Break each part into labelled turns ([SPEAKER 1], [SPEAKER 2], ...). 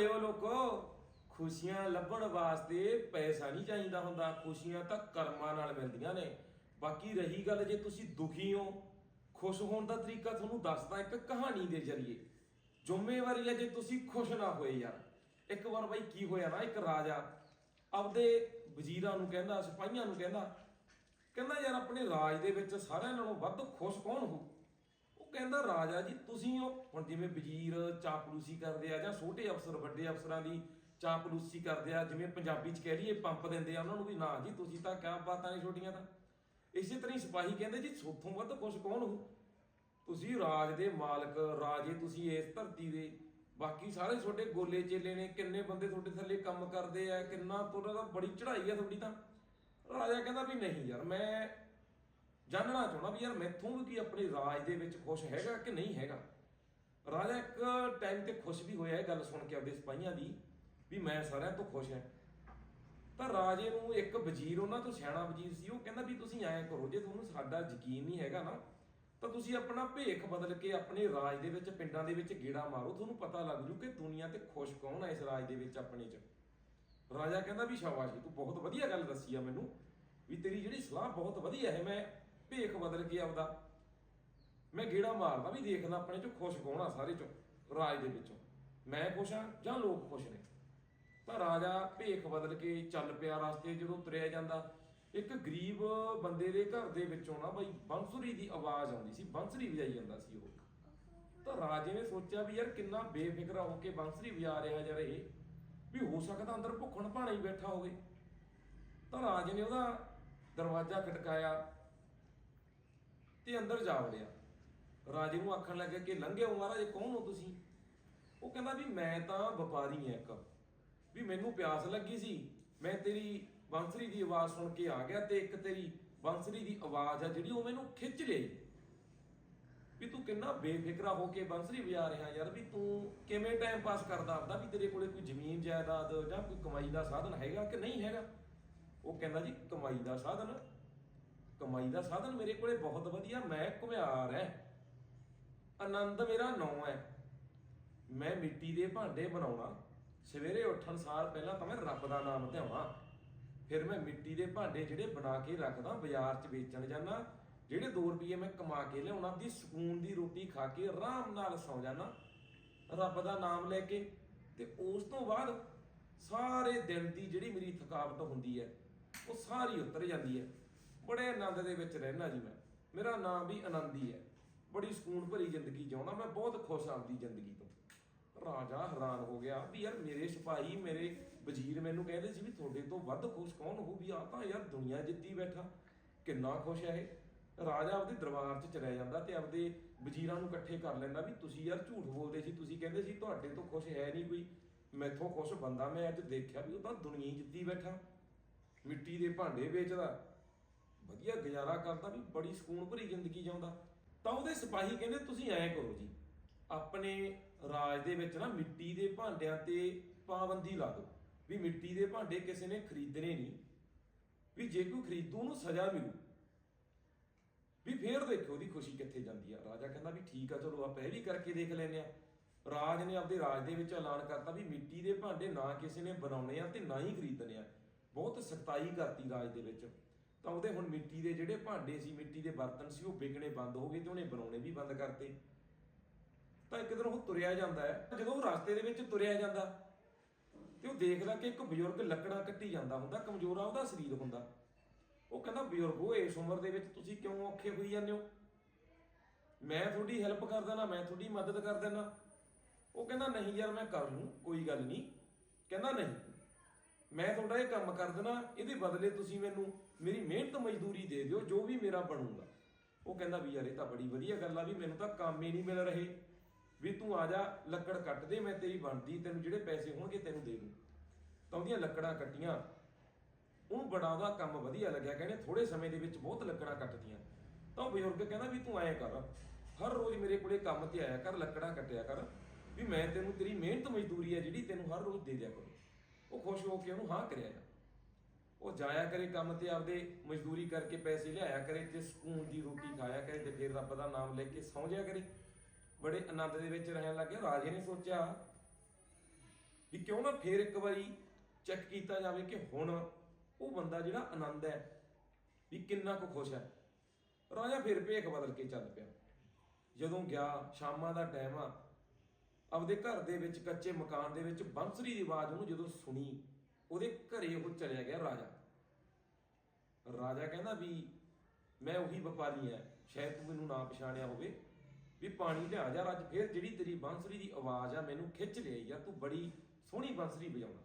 [SPEAKER 1] ਲਿਓ ਲੋਕੋ, ਖੁਸ਼ੀਆਂ ਲੱਭਣ ਵਾਸਤੇ ਪੈਸਾ ਨਹੀਂ ਚਾਹੀਦਾ ਹੁੰਦਾ, ਖੁਸ਼ੀਆਂ ਤਾਂ ਕਰਮਾਂ ਨਾਲ ਮਿਲਦੀਆਂ ਨੇ। ਬਾਕੀ ਰਹੀ ਗੱਲ ਜੇ ਤੁਸੀਂ ਦੁਖੀ ਹੋ, ਖੁਸ਼ ਹੋਣ ਦਾ ਤਰੀਕਾ ਤੁਹਾਨੂੰ ਦੱਸਦਾ ਇੱਕ ਕਹਾਣੀ ਦੇ ਜ਼ਰੀਏ। ਜ਼ਿੰਮੇਵਾਰੀ ਹੈ ਜੇ ਤੁਸੀਂ ਖੁਸ਼ ਨਾ ਹੋਏ ਯਾਰ। ਇੱਕ ਵਾਰ ਬਾਈ ਕੀ ਹੋਇਆ ਨਾ, ਇੱਕ ਰਾਜਾ ਆਪਦੇ ਵਜ਼ੀਰਾਂ ਨੂੰ ਕਹਿੰਦਾ, ਸਿਪਾਹੀਆਂ ਨੂੰ ਕਹਿੰਦਾ ਕਹਿੰਦਾ ਯਾਰ ਆਪਣੇ ਰਾਜ ਦੇ ਵਿੱਚ ਸਾਰਿਆਂ ਨਾਲੋਂ ਵੱਧ ਖੁਸ਼ ਕੌਣ ਹੋ ਉਹ ਕਹਿੰਦਾ, ਰਾਜਾ ਜੀ, ਤੁਸੀਂ ਹੋ ਹੁਣ ਜਿਵੇਂ ਵਜ਼ੀਰ ਚਾਪਲੂਸੀ ਕਰਦੇ ਆ ਜਾਂ ਛੋਟੇ ਅਫਸਰ, ਵੱਡੇ ਅਫਸਰਾਂ ਦੀ ਚਾਪਲੂਸੀ ਕਰਦੇ ਆ, ਜਿਵੇਂ ਪੰਜਾਬੀ ਚ ਕਹਿ ਲਈਏ, ਪੰਪ ਦਿੰਦੇ ਆ, ਉਹਨਾਂ ਨੂੰ ਵੀ, ਨਾ ਜੀ, ਤੁਸੀਂ ਤਾਂ ਕਿਆ ਬਾਤਾਂ ਨੇ ਛੋਟੀਆਂ ਤਾਂ? ਇਸੇ ਤਰ੍ਹਾਂ ਹੀ ਸਿਪਾਹੀ ਕਹਿੰਦੇ, ਜੀ, ਸੋਥੋਂ ਵੱਧ ਖੁਸ਼ ਕੌਣ ਹੋ ਤੁਸੀਂ ਰਾਜ ਦੇ ਮਾਲਕ, ਰਾਜੇ, ਤੁਸੀਂ ਇਸ ਧਰਤੀ ਦੇ। ਬਾਕੀ ਸਾਰੇ ਤੁਹਾਡੇ ਗੋਲੇ ਚੇਲੇ ਨੇ, ਕਿੰਨੇ ਬੰਦੇ ਤੁਹਾਡੇ ਥੱਲੇ ਕੰਮ ਕਰਦੇ ਆ, ਕਿੰਨਾ ਤੁਹਾਡਾ ਤਾਂ ਬੜੀ ਚੜ੍ਹਾਈ ਆ ਤੁਹਾਡੀ ਤਾਂ? ਰਾਜਾ ਕਹਿੰਦਾ ਵੀ, ਨਹੀਂ ਯਾਰ, ਮੈਂ ਜਾਣਨਾ ਚਾਹੁੰਦਾ ਵੀ ਯਾਰ ਮੈਥੋਂ ਵੀ ਕੀ ਆਪਣੇ ਰਾਜ ਦੇ ਵਿੱਚ ਖੁਸ਼ ਹੈਗਾ ਕਿ ਨਹੀਂ ਹੈਗਾ? ਰਾਜਾ ਇੱਕ ਟਾਈਮ ਤੇ ਖੁਸ਼ ਵੀ ਹੋਇਆ ਇਹ ਗੱਲ ਸੁਣ ਕੇ ਆਪਦੇ ਸਿਪਾਹੀਆਂ ਦੀ, ਵੀ ਮੈਂ ਸਾਰਿਆਂ ਤੋਂ ਖੁਸ਼ ਹਾਂ। ਤਾਂ ਰਾਜੇ ਨੂੰ ਇੱਕ ਵਜ਼ੀਰ ਉਹਨਾਂ ਤੋਂ ਸਿਆਣਾ ਵਜ਼ੀਰ ਸੀ, ਉਹ ਕਹਿੰਦਾ ਵੀ ਤੁਸੀਂ ਐਂ ਕਰੋ, ਜੇ ਤੁਹਾਨੂੰ ਸਾਡਾ ਯਕੀਨ ਨਹੀਂ ਹੈਗਾ ਨਾ, ਤਾਂ ਤੁਸੀਂ ਆਪਣਾ ਭੇਖ ਬਦਲ ਕੇ ਆਪਣੇ ਰਾਜ ਦੇ ਵਿੱਚ, ਪਿੰਡਾਂ ਦੇ ਵਿੱਚ ਗੇੜਾ ਮਾਰੋ। ਤੁਹਾਨੂੰ ਪਤਾ ਲੱਗ ਜੂ ਕਿ ਦੁਨੀਆ ਤੇ ਖੁਸ਼ ਕੌਣ ਹੈ ਇਸ ਰਾਜ ਦੇ ਵਿੱਚ ਆਪਣੇ 'ਚ। ਰਾਜਾ ਕਹਿੰਦਾ ਵੀ ਸ਼ਾਬਾਸ਼ ਜੀ, ਤੂੰ ਬਹੁਤ ਵਧੀਆ ਗੱਲ ਦੱਸੀ ਆ ਮੈਨੂੰ, ਵੀ ਤੇਰੀ ਜਿਹੜੀ ਸਲਾਹ ਬਹੁਤ ਵਧੀਆ ਹੈ, ਮੈਂ ਭੇਖ ਬਦਲ ਕੇ ਆਪਦਾ। ਮੈਂ ਗੇੜਾ ਮਾਰਦਾ ਵੀ ਦੇਖਦਾ ਆਪਣੇ ਚੋਂ ਖੁਸ਼ ਕੌਣ ਸਾਰੇ 'ਚੋਂ, ਰਾਜ ਦੇ ਵਿੱਚੋਂ। ਮੈਂ ਖੁਸ਼ ਹਾਂ ਜਾਂ ਲੋਕ ਖੁਸ਼ ਨੇ? ਤਾਂ ਰਾਜਾ ਭੇਖ ਬਦਲ ਕੇ ਚੱਲ ਪਿਆ ਰਸਤੇ ਜਦੋਂ ਤੁਰਿਆ ਜਾਂਦਾ। ਇੱਕ ਗਰੀਬ ਬੰਦੇ ਦੇ ਘਰ ਦੇ ਵਿੱਚੋਂ ਨਾ ਬਈ ਬੰਸੁਰੀ ਦੀ ਆਵਾਜ਼ ਆਉਂਦੀ ਸੀ, ਬੰਸਰੀ ਵਜਾਈ ਜਾਂਦਾ ਸੀ ਉਹ। ਤਾਂ ਰਾਜੇ ਨੇ ਸੋਚਿਆ ਵੀ ਯਾਰ ਕਿੰਨਾ ਬੇਫਿਕਰਾ ਹੋ ਕੇ ਬੰਸਰੀ ਵਜਾ ਰਿਹਾ ਜਰ ਇਹ, ਵੀ ਹੋ ਸਕਦਾ ਅੰਦਰ ਭੁੱਖਣ ਭਾਣੇ ਹੀ ਬੈਠਾ ਹੋਵੇ। ਤਾਂ ਰਾਜੇ ਨੇ ਉਹਦਾ ਦਰਵਾਜ਼ਾ ਖਟਕਾਇਆ ਤੇ ਅੰਦਰ ਜਾ ਵੜਿਆ। ਰਾਜੇ ਨੂੰ ਆਖਣ ਲੱਗਿਆ ਕਿ ਲੰਘਿਓ ਮਹਾਰਾਜ, ਕੌਣ ਹੋ ਤੁਸੀਂ? ਉਹ ਕਹਿੰਦਾ ਵੀ ਮੈਂ ਤਾਂ ਵਪਾਰੀ ਹਾਂ ਇੱਕ। ਵੀ ਮੈਨੂੰ ਪਿਆਸ ਲੱਗੀ ਸੀ। ਮੈਂ ਤੇਰੀ ਬੰਸਰੀ ਦੀ ਆਵਾਜ਼ ਸੁਣ ਕੇ ਆ ਗਿਆ ਤੇ ਇੱਕ ਤੇਰੀ ਬੰਸਰੀ ਦੀ ਆਵਾਜ਼ ਆ ਜਿਹੜੀ ਉਹ ਮੈਨੂੰ ਖਿੱਚ ਲਈ ਵੀ ਤੂੰ ਕਿੰਨਾ ਬੇਫਿਕਰਾ ਹੋ ਕੇ ਬੰਸਰੀ ਵਜਾ ਰਿਹਾ ਯਾਰ, ਵੀ ਤੂੰ ਕਿਵੇਂ ਟਾਈਮ ਪਾਸ ਕਰਦਾ ਆਪਦਾ? ਵੀ ਤੇਰੇ ਕੋਲੇ ਕੋਈ ਜ਼ਮੀਨ ਜਾਇਦਾਦ ਜਾਂ ਕੋਈ ਕਮਾਈ ਦਾ ਸਾਧਨ ਹੈਗਾ ਕਿ ਨਹੀਂ ਹੈਗਾ? ਉਹ ਕਹਿੰਦਾ ਜੀ, ਕਮਾਈ ਦਾ ਸਾਧਨ ਕਮਾਈ ਦਾ ਸਾਧਨ ਮੇਰੇ ਕੋਲੇ ਬਹੁਤ ਵਧੀਆ, ਮੈਂ ਘੁਮਿਆਰ ਹੈ ਆਨੰਦ ਮੇਰਾ ਨਾਂ ਹੈ ਮੈਂ ਮਿੱਟੀ ਦੇ ਭਾਂਡੇ ਬਣਾਉਣਾ, ਸਵੇਰੇ ਉੱਠਣ ਸਾਰ ਪਹਿਲਾਂ ਤਾਂ ਮੈਂ ਰੱਬ ਦਾ ਨਾਮ ਧਿਆਵਾਂ। ਫਿਰ ਮੈਂ ਮਿੱਟੀ ਦੇ ਭਾਂਡੇ ਜਿਹੜੇ ਬਣਾ ਕੇ ਰੱਖਦਾ, ਬਾਜ਼ਾਰ 'ਚ ਵੇਚਣ ਜਾਣਾ ਜਿਹੜੇ 2 ਰੁਪਏ ਮੈਂ ਕਮਾ ਕੇ ਲਿਆਉਣਾ ਦੀ ਸਕੂਨ ਦੀ ਰੋਟੀ ਖਾ ਕੇ ਆਰਾਮ ਨਾਲ ਸੌ ਜਾਣਾ ਰੱਬ ਦਾ ਨਾਮ ਲੈ ਕੇ। ਤੇ ਉਸ ਤੋਂ ਬਾਅਦ ਸਾਰੇ ਦਿਨ ਦੀ ਜਿਹੜੀ ਮੇਰੀ ਥਕਾਵਟ ਹੁੰਦੀ ਹੈ ਉਹ ਸਾਰੀ ਉਤਰ ਜਾਂਦੀ ਹੈ ਬੜੇ ਆਨੰਦ ਦੇ ਵਿੱਚ ਰਹਿਣਾ ਜੀ ਮੈਂ। ਮੇਰਾ ਨਾਮ ਵੀ ਆਨੰਦੀ ਹੈ। ਬੜੀ ਸਕੂਨ ਭਰੀ ਜ਼ਿੰਦਗੀ ਜਿਉਣਾ, ਮੈਂ ਬਹੁਤ ਖੁਸ਼ ਹਾਂ ਆਪਦੀ ਜ਼ਿੰਦਗੀ ਤੋਂ। ਰਾਜਾ ਹੈਰਾਨ ਹੋ ਗਿਆ ਵੀ ਯਾਰ ਮੇਰੇ ਸਿਪਾਹੀ, ਮੇਰੇ ਵਜ਼ੀਰ ਮੈਨੂੰ ਕਹਿੰਦੇ ਸੀ ਵੀ ਤੁਹਾਡੇ ਤੋਂ ਵੱਧ ਖੁਸ਼ ਕੌਣ ਹੋ ਵੀ ਆ ਤਾਂ ਯਾਰ ਦੁਨੀਆ ਜਿੱਤੀ ਬੈਠਾ। ਕਿੰਨਾ ਖੁਸ਼ ਹੈ ਇਹ। ਰਾਜਾ ਆਪਦੇ ਦਰਬਾਰ 'ਚ ਚਲਿਆ ਜਾਂਦਾ ਤੇ ਆਪਦੇ ਵਜ਼ੀਰਾਂ ਨੂੰ ਇਕੱਠੇ ਕਰ ਲੈਂਦਾ ਵੀ ਤੁਸੀਂ ਯਾਰ ਝੂਠ ਬੋਲਦੇ ਸੀ, ਤੁਸੀਂ ਕਹਿੰਦੇ ਸੀ ਤੁਹਾਡੇ ਤੋਂ ਖੁਸ਼ ਹੈ ਨਹੀਂ ਕੋਈ। ਮੈਥੋਂ ਖੁਸ਼ ਬੰਦਾ ਮੈਂ ਅੱਜ ਦੇਖਿਆ ਵੀ ਉਹ ਤਾਂ ਦੁਨੀਆ ਹੀ ਜਿੱਤੀ ਬੈਠਾ। ਮਿੱਟੀ ਦੇ ਭਾਂਡੇ ਵੇਚਦਾ ਵਧੀਆ ਗੁਜ਼ਾਰਾ ਕਰਦਾ ਵੀ ਬੜੀ ਸਕੂਨ ਭਰੀ ਜ਼ਿੰਦਗੀ ਜਿਉਂਦਾ। ਤਾਂ ਉਹਦੇ ਸਿਪਾਹੀ ਕਹਿੰਦੇ, ਤੁਸੀਂ ਐਂ ਕਰੋ ਜੀ, ਆਪਣੇ ਰਾਜ ਦੇ ਵਿੱਚ ਨਾ ਮਿੱਟੀ ਦੇ ਭਾਂਡਿਆਂ ਤੇ ਪਾਬੰਦੀ ਲਾ ਦਿਓ। ਵੀ ਮਿੱਟੀ ਦੇ ਭਾਂਡੇ ਕਿਸੇ ਨੇ ਖਰੀਦਣੇ ਨਹੀਂ। ਵੀ ਜੇ ਕੋਈ ਖਰੀਦੂ, ਉਹਨੂੰ ਸਜ਼ਾ ਮਿਲੂ। ਵੀ ਫੇਰ ਦੇਖੋ ਉਹਦੀ ਖੁਸ਼ੀ ਕਿੱਥੇ ਜਾਂਦੀ ਆ। ਰਾਜਾ ਕਹਿੰਦਾ ਵੀ ਠੀਕ ਆ, ਚਲੋ ਆਪਾਂ ਇਹ ਵੀ ਕਰਕੇ ਦੇਖ ਲੈਨੇ ਆ। ਰਾਜ ਨੇ ਆਪਦੇ ਰਾਜ ਦੇ ਵਿੱਚ ਐਲਾਨ ਕਰਤਾ ਵੀ ਮਿੱਟੀ ਦੇ ਭਾਂਡੇ ਨਾ ਕਿਸੇ ਨੇ ਬਣਾਉਣੇ ਆ ਤੇ ਨਾ ਹੀ ਖਰੀਦਣੇ ਆ। ਬਹੁਤ ਸਖਤਾਈ ਕਰਤੀ ਰਾਜ ਦੇ ਵਿੱਚ। ਤਾਂ ਉਹਦੇ ਹੁਣ ਮਿੱਟੀ ਦੇ ਜਿਹੜੇ ਭਾਂਡੇ ਸੀ, ਮਿੱਟੀ ਦੇ ਬਰਤਨ ਸੀ, ਉਹ ਵਿਕਣੇ ਬੰਦ ਹੋ ਗਏ ਤੇ ਉਹਨੇ ਬਣਾਉਣੇ ਵੀ ਬੰਦ ਕਰਤੇ। ਤਾਂ ਇੱਕ ਦਿਨ ਉਹ ਤੁਰਿਆ ਜਾਂਦਾ ਹੈ। ਜਦੋਂ ਉਹ ਰਸਤੇ ਦੇ ਵਿੱਚ ਤੁਰਿਆ ਜਾਂਦਾ, ਤੇ ਉਹ ਦੇਖਦਾ ਕਿ ਇੱਕ ਬਜ਼ੁਰਗ ਲੱਕੜਾਂ ਕੱਟੀ ਜਾਂਦਾ ਹੁੰਦਾ, ਕਮਜ਼ੋਰਾ ਉਹਦਾ ਸਰੀਰ ਹੁੰਦਾ। ਉਹ ਕਹਿੰਦਾ, ਬਜ਼ੁਰਗੋ ਇਸ ਉਮਰ ਦੇ ਵਿੱਚ ਤੁਸੀਂ ਕਿਉਂ ਔਖੇ ਹੋਈ ਜਾਂਦੇ ਹੋ? ਮੈਂ ਤੁਹਾਡੀ ਹੈਲਪ ਕਰ ਦੇਣਾ ਮੈਂ ਤੁਹਾਡੀ ਮਦਦ ਕਰ ਦੇਣਾ ਉਹ ਕਹਿੰਦਾ, ਨਹੀਂ ਯਾਰ, ਮੈਂ ਕਰ ਲੂੰ, ਕੋਈ ਗੱਲ ਨਹੀਂ। ਕਹਿੰਦਾ, ਨਹੀਂ ਮੈਂ ਤੁਹਾਡਾ ਇਹ ਕੰਮ ਕਰ ਦੇਣਾ ਇਹਦੇ ਬਦਲੇ ਤੁਸੀਂ ਮੈਨੂੰ ਮੇਰੀ ਮਿਹਨਤ ਮਜ਼ਦੂਰੀ ਦੇ ਦਿਓ, ਜੋ ਵੀ ਮੇਰਾ ਬਣੂਗਾ। ਉਹ ਕਹਿੰਦਾ ਵੀ ਯਾਰ ਇਹ ਤਾਂ ਬੜੀ ਵਧੀਆ ਗੱਲ ਆ ਵੀ ਮੈਨੂੰ ਤਾਂ ਕੰਮ ਹੀ ਨਹੀਂ ਮਿਲ ਰਹੇ। ਵੀ ਤੂੰ ਆ ਜਾ, ਲੱਕੜ ਕੱਟ ਦੇ, ਮੈਂ ਤੇਰੀ ਬਣਦੀ, ਤੈਨੂੰ ਜਿਹੜੇ ਪੈਸੇ ਹੋਣਗੇ ਤੈਨੂੰ ਦੇ ਦੂੰ। ਤਾਂ ਉਹਦੀਆਂ ਲੱਕੜਾਂ ਕੱਟੀਆਂ। ਉਹਨੂੰ ਬੜਾ ਉਹਦਾ ਕੰਮ ਵਧੀਆ ਲੱਗਿਆ, ਕਹਿੰਦੇ ਥੋੜੇ ਸਮੇਂ ਦੇ ਵਿੱਚ ਬਹੁਤ ਲੱਕੜਾਂ ਕੱਟਦੀਆਂ ਤਾਂ ਉਹ ਬਜ਼ੁਰਗ ਕਹਿੰਦਾ ਵੀ ਤੂੰ ਐਂ ਕਰ, ਹਰ ਰੋਜ਼ ਮੇਰੇ ਕੋਲੇ ਕੰਮ ਤੇ ਆਇਆ ਕਰ, ਲੱਕੜਾਂ ਕੱਟਿਆ ਕਰ, ਵੀ ਮੈਂ ਤੈਨੂੰ ਤੇਰੀ ਮਿਹਨਤ ਮਜ਼ਦੂਰੀ ਹੈ ਜਿਹੜੀ ਤੈਨੂੰ ਹਰ ਰੋਜ਼ ਦੇ ਦਿਆ ਕਰੂੰ। ਉਹ ਖੁਸ਼ ਹੋ ਕੇ ਉਹਨੂੰ ਹਾਂ ਕਰਿਆ ਜਾ। ਉਹ ਜਾਇਆ ਕਰੇ ਕੰਮ ਤੇ ਆਪਦੇ ਮਜ਼ਦੂਰੀ ਕਰਕੇ ਪੈਸੇ ਲਿਆਇਆ ਕਰੇ ਤੇ ਸਕੂਨ ਦੀ ਰੋਟੀ ਖਾਇਆ ਕਰੇ ਤੇ ਫਿਰ ਰੱਬ ਦਾ ਨਾਮ ਲੈ ਕੇ ਸੌਂ ਜਾਇਆ ਕਰੇ। ਬੜੇ ਆਨੰਦ ਦੇ ਵਿੱਚ ਰਹਿਣ ਲੱਗੇ ਰਾਜੇ ਨੇ ਸੋਚਿਆ ਵੀ ਕਿਉਂ ਨਾ ਫੇਰ ਇੱਕ ਵਾਰੀ ਚੈੱਕ ਕੀਤਾ ਜਾਵੇ ਕਿ ਹੁਣ ਉਹ ਬੰਦਾ ਜਿਹੜਾ ਆਨੰਦ ਹੈ ਵੀ ਕਿੰਨਾ ਕੁ ਖੁਸ਼ ਹੈ। ਰਾਜਾ ਫਿਰ ਭੇਖ ਬਦਲ ਕੇ ਚੱਲ ਪਿਆ। ਜਦੋਂ ਗਿਆ, ਸ਼ਾਮਾਂ ਦਾ ਟਾਈਮ ਆ ਆਪਦੇ ਘਰ ਦੇ ਵਿੱਚ ਕੱਚੇ ਮਕਾਨ ਦੇ ਵਿੱਚ ਬੰਸਰੀ ਦੀ ਆਵਾਜ਼ ਉਹਨੂੰ ਜਦੋਂ ਸੁਣੀ, ਉਹਦੇ ਘਰੇ ਉਹ ਚਲਿਆ ਗਿਆ ਰਾਜਾ। ਰਾਜਾ ਕਹਿੰਦਾ ਵੀ ਮੈਂ ਉਹੀ ਵਪਾਰੀ ਆ ਸ਼ਾਇਦ ਤੂੰ ਮੈਨੂੰ ਨਾ ਪਛਾਣਿਆ ਹੋਵੇ, ਵੀ ਪਾਣੀ ਲਿਆ ਜਾ ਅੱਜ ਫੇਰ ਜਿਹੜੀ ਤੇਰੀ ਬੰਸਰੀ ਦੀ ਆਵਾਜ਼ ਆ ਮੈਨੂੰ ਖਿੱਚ ਲਈ ਆ, ਤੂੰ ਬੜੀ ਸੋਹਣੀ ਬੰਸਰੀ ਵਜਾਉਣਾ।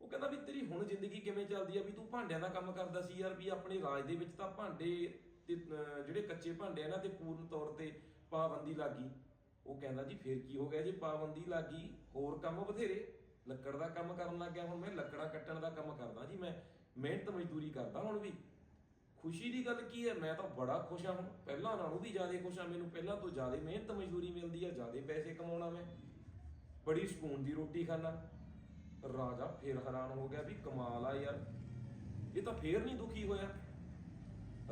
[SPEAKER 1] ਉਹ ਕਹਿੰਦਾ ਵੀ ਤੇਰੀ ਹੁਣ ਜ਼ਿੰਦਗੀ ਕਿਵੇਂ ਚੱਲਦੀ ਆ, ਵੀ ਤੂੰ ਭਾਂਡਿਆਂ ਦਾ ਕੰਮ ਕਰਦਾ ਸੀ ਯਾਰ, ਵੀ ਆਪਣੇ ਰਾਜ ਦੇ ਵਿੱਚ ਤਾਂ ਭਾਂਡੇ ਜਿਹੜੇ ਕੱਚੇ ਭਾਂਡੇ ਆ ਇਹਨਾਂ ਤੇ ਪੂਰਨ ਤੌਰ ਤੇ ਪਾਬੰਦੀ ਲੱਗੀ ਉਹ ਕਹਿੰਦਾ ਜੀ, ਫੇਰ ਕੀ ਹੋ ਗਿਆ ਜੀ? ਪਾਬੰਦੀ ਲੱਗੀ ਹੋਰ ਕੰਮ ਬਥੇਰੇ। ਲੱਕੜ ਦਾ ਕੰਮ ਕਰਨ ਲੱਗ ਗਿਆ, ਹੁਣ ਮੈਂ ਲੱਕੜਾਂ ਕੱਟਣ ਦਾ ਕੰਮ ਕਰਦਾ ਜੀ। ਮੈਂ ਮਿਹਨਤ ਮਜ਼ਦੂਰੀ ਕਰਦਾ ਹੁਣ ਵੀ। ਖੁਸ਼ੀ ਦੀ ਗੱਲ ਕੀ ਹੈ? ਮੈਂ ਤਾਂ ਬੜਾ ਖੁਸ਼ ਹਾਂ ਹੁਣ। ਪਹਿਲਾਂ ਨਾਲੋਂ ਵੀ ਜ਼ਿਆਦਾ ਖੁਸ਼ ਹਾਂ। ਮੈਨੂੰ ਪਹਿਲਾਂ ਤੋਂ ਜ਼ਿਆਦਾ ਮਿਹਨਤ ਮਜ਼ਦੂਰੀ ਮਿਲਦੀ ਹੈ ਜ਼ਿਆਦਾ ਪੈਸੇ ਕਮਾਉਣਾ ਮੈਂ। ਬੜੀ ਸਕੂਨ ਦੀ ਰੋਟੀ ਖਾਣਾ ਰਾਜਾ ਫੇਰ ਹੈਰਾਨ ਹੋ ਗਿਆ ਵੀ ਕਮਾਲ ਆ ਯਾਰ। ਇਹ ਤਾਂ ਫੇਰ ਨਹੀਂ ਦੁਖੀ ਹੋਇਆ।